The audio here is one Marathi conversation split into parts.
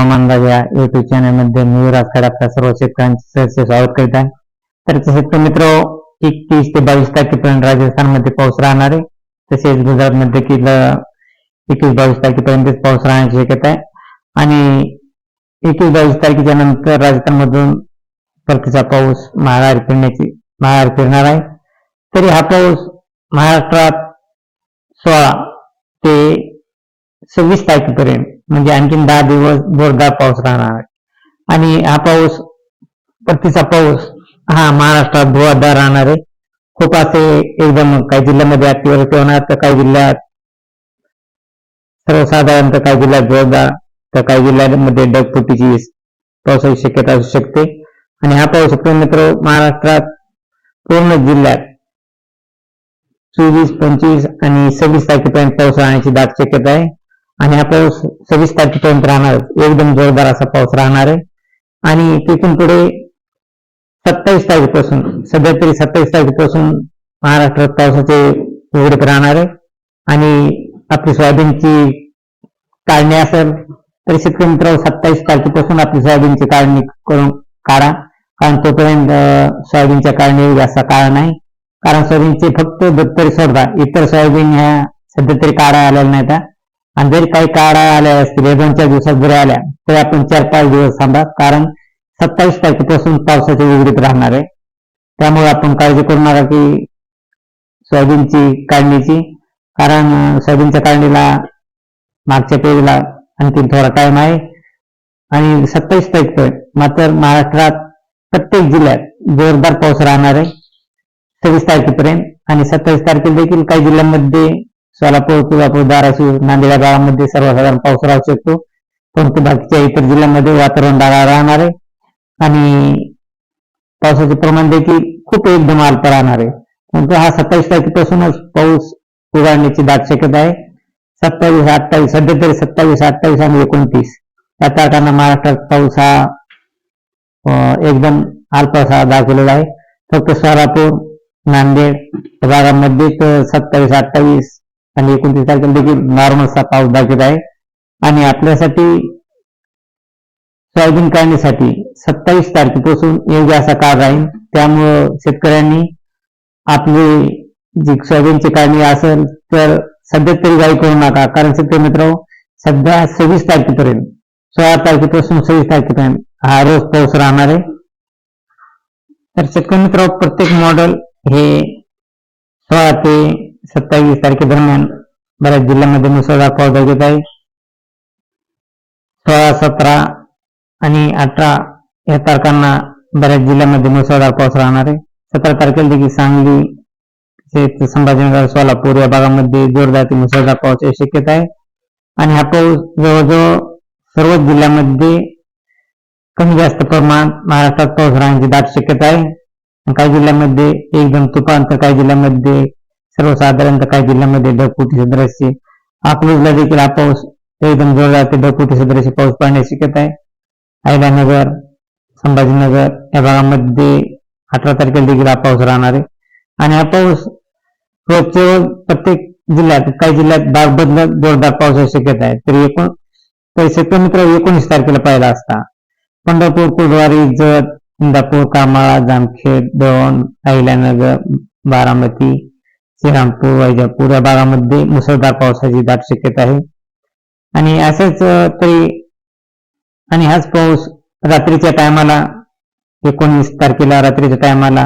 अंदाज या युट्यूब चॅनलमध्ये मी राजखाड आपल्या सर्व शेतकऱ्यांचे स्वागत करीत आहे. तर शेतकरी मित्र एकतीस ते बावीस तारखेपर्यंत राजस्थानमध्ये पाऊस राहणार आहे. तसेच गुजरातमध्ये कि एकवीस बावीस तारखेपर्यंत पाऊस राहण्याची शक्यता आहे. आणि एकवीस बावीस तारखेच्या नंतर राजस्थानमधून परतीचा पाऊस महाराज फिरण्याची महाराज फिरणार आहे. तरी हा पाऊस महाराष्ट्रात सोळा ते सव्वीस तारखेपर्यंत म्हणजे आणखीन दहा दिवस जोरदार पाऊस राहणार आहे. आणि हा पाऊस परतीचा पाऊस हा महाराष्ट्रात धुवाधार राहणार आहे. खूप असे एकदम काही जिल्ह्यामध्ये अतिवृष्टी होणार तर काही जिल्ह्यात सर्वसाधारण तर काही जिल्ह्यात जोरदार तर काही जिल्ह्यांमध्ये डगफुटीची पावसाची शक्यता असू शकते. आणि हा पाऊस मित्र महाराष्ट्रात पूर्ण जिल्ह्यात चोवीस पंचवीस आणि सव्वीस तारखेपर्यंत पाऊस राहण्याची दाट शक्यता आहे. आणि हा पाऊस सव्वीस तारखेपर्यंत राहणार एकदम जोरदार असा पाऊस राहणार आहे. आणि तिथून पुढे सत्तावीस तारखेपासून सध्या तरी सत्तावीस तारखेपासून महाराष्ट्रात पावसाचे उघडत राहणार आहे. आणि आपली सोयाबीनची काढणी असेल तर शेतकरी मित्र सत्तावीस तारखेपासून आपली सोयाबीनची काढणी करून काढा. कारण तोपर्यंत सोयाबीनच्या काढणी जास्त काळ नाही. कारण सोयाबीनचे फक्त दत्तरी सोडता इतर सोयाबीन ह्या सध्या तरी काढा आलेल्या नाहीत. हा. आणि जरी काही काळा आल्या असतील या दोन चार दिवसात जरी आल्या तरी आपण चार पाच दिवस थांबा. कारण सत्तावीस तारखेपासून पावसाचे उघडीत राहणार आहे. त्यामुळे आपण काळजी करू नका की सोयाबीनची काढणीची. कारण सोयाबीनच्या काढणीला मागच्या पिढीला आणखी थोडा टाइम आहे. आणि सत्तावीस तारखेपर्यंत मात्र महाराष्ट्रात प्रत्येक जिल्ह्यात जोरदार पाऊस राहणार आहे. सव्वीस तारखेपर्यंत आणि सत्तावीस तारखेला देखील काही जिल्ह्यांमध्ये सोलापूर तुळापूर धाराशिव नांदेड या गावामध्ये सर्वसाधारण पाऊस राहू शकतो. परंतु बाकीच्या इतर जिल्ह्यांमध्ये वातावरण ढगाळ राहणार आहे. आणि पावसाचे प्रमाण देखील खूप एकदम अल्प राहणार आहे. परंतु हा सत्तावीस तारखेपासूनच पाऊस उघडण्याची दाट शक्यता आहे. सत्तावीस अठ्ठावीस सध्या तरी सत्तावीस अठ्ठावीस आणि एकोणतीस या तारखांना महाराष्ट्रात पाऊस हा एकदम अल्प असा दाखवलेला आहे. फक्त सोलापूर नांदेड भागामध्ये सत्तावीस अठ्ठावीस आणि एकोणतीस तारखेला देखील नॉर्मलचा पाऊस दाखवत आहे. आणि आपल्यासाठी सोयाबीन काढण्यासाठी सत्तावीस तारखेपासून योग्य असा काळ राहील. त्यामुळं शेतकऱ्यांनी आपले जी सोयाबीनची काढणी असेल तर सध्या तरी गाई करू नका. कारण शेतकरी मित्र सध्या सव्वीस तारखेपर्यंत सोळा तारखेपासून सव्वीस तारखेपर्यंत हा रोज पाऊस राहणार आहे. तर शेतकरी मित्र प्रत्येक मॉडेल हे सोळा ते सत्तावीस तारखेदरम्यान बऱ्याच जिल्ह्यांमध्ये मुसळधार पाऊस दाखवत आहे. सोळा सतरा आणि अठरा या तारखांना बऱ्याच जिल्ह्यांमध्ये मुसळधार पाऊस राहणार आहे. सतरा तारखेला देखील सांगली तसेच संभाजीनगर सोलापूर या भागामध्ये जोरदार ते मुसळधार पावसाची शक्यता आहे. आणि हा पाऊस जवळजवळ सर्वच जिल्ह्यामध्ये कमी जास्त प्रमाणात महाराष्ट्रात पाऊस राहण्याची दाट शक्यता आहे. काही जिल्ह्यामध्ये एकदम तुफान तर काही जिल्ह्यामध्ये सर्वसाधारणतः काही जिल्ह्यामध्ये ढगफुटी सदृश्य अकलूजला देखील हा पाऊस एकदम जोरदार ते ढगफुटी सदृश्य पाऊस पडण्याची शक्यता आहे. अहिल्यानगर संभाजीनगर या भागामध्ये अठरा तारखेला देखील हा पाऊस राहणार आहे. आणि हा पाऊस रोजचे प्रत्येक जिल्ह्यात काही जिल्ह्यात भाग बदलत जोरदार पावसाची शक्यता आहे. तरी एकूण तर शेतकरी मित्र एकोणीस तारखेला पाहिला असता. पंढरपूर कुलवारी जत इंदापूर कामाळा जामखेड दौंड अहिल्यानगर बारामती श्रीरामपूर वैजापूर या भागामध्ये मुसळधार पावसाची दाट शक्यता आहे. आणि असेच तरी आणि हाच पाऊस रात्रीच्या टायमाला एकोणीस तारखेला रात्रीच्या टायमाला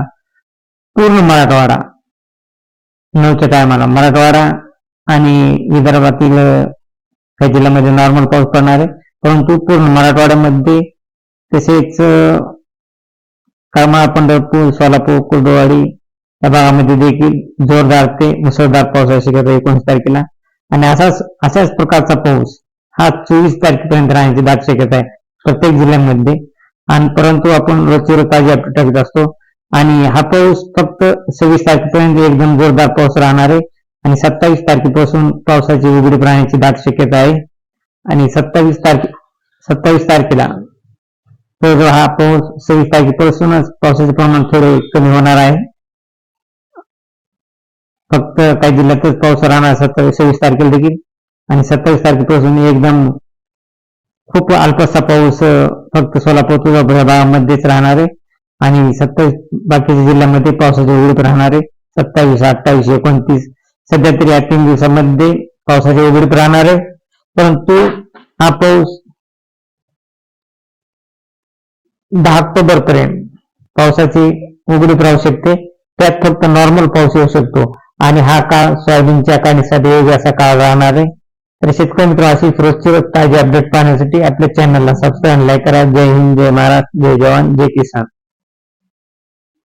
पूर्ण मराठवाडा नऊच्या टायमाला मराठवाडा आणि विदर्भातील काही जिल्ह्यामध्ये नॉर्मल पाऊस पडणार आहे. परंतु पूर्ण मराठवाड्यामध्ये तसेच अं, करमाळा पंढरपूर सोलापूर कुर्डवाडी या भागामध्ये देखील जोरदार ते मुसळधार पावसाची शक्यता एकोणीस तारखेला. आणि असाच अशाच प्रकारचा पाऊस हा चोवीस तारखेपर्यंत राहण्याची दाट शक्यता आहे प्रत्येक जिल्ह्यामध्ये. आणि परंतु आपण रोजची रोज ताजी अपडेट टाकत असतो. आणि हा पाऊस फक्त सव्वीस तारखेपर्यंत एकदम जोरदार पाऊस राहणार आहे. आणि सत्तावीस तारखेपासून पावसाची उघडीप राहण्याची दाट शक्यता आहे. आणि सत्तावीस तारखे सत्तावीस तारखेला हा पाऊस सव्वीस तारखेपासूनच पावसाचे प्रमाण थोडे कमी होणार आहे. फक्त काही जिल्ह्यातच पाऊस राहणार सत्तावीस सव्वीस तारखेला देखील. आणि सत्तावीस तारखेपासून एकदम खूप अल्पसा पाऊस फक्त सोलापूर तुळजापूर या भागामध्येच राहणार आहे. आणि सत्तावीस बाकीच्या जिल्ह्यामध्ये पावसाचे उघडीत राहणार आहे. सत्तावीस अठ्ठावीस एकोणतीस सध्या तरी या तीन दिवसामध्ये पावसाचे उघडीत राहणार आहे. परंतु हा पाऊस दहा ऑक्टोबर पर्यंत पावसाची उघडीत राहू शकते. त्यात फक्त नॉर्मल पाऊस येऊ शकतो. आणि हा काळ सोयाबीनच्या काढणीसाठी योग्य असा काळ राहणार आहे. तर शेतकरी मित्र अशी रोजची रोज ताजी अपडेट पाहण्यासाठी आपल्या चॅनलला सबस्क्राईब लाईक करा. जय हिंद जय महाराष्ट्र जय जवान जय किसान.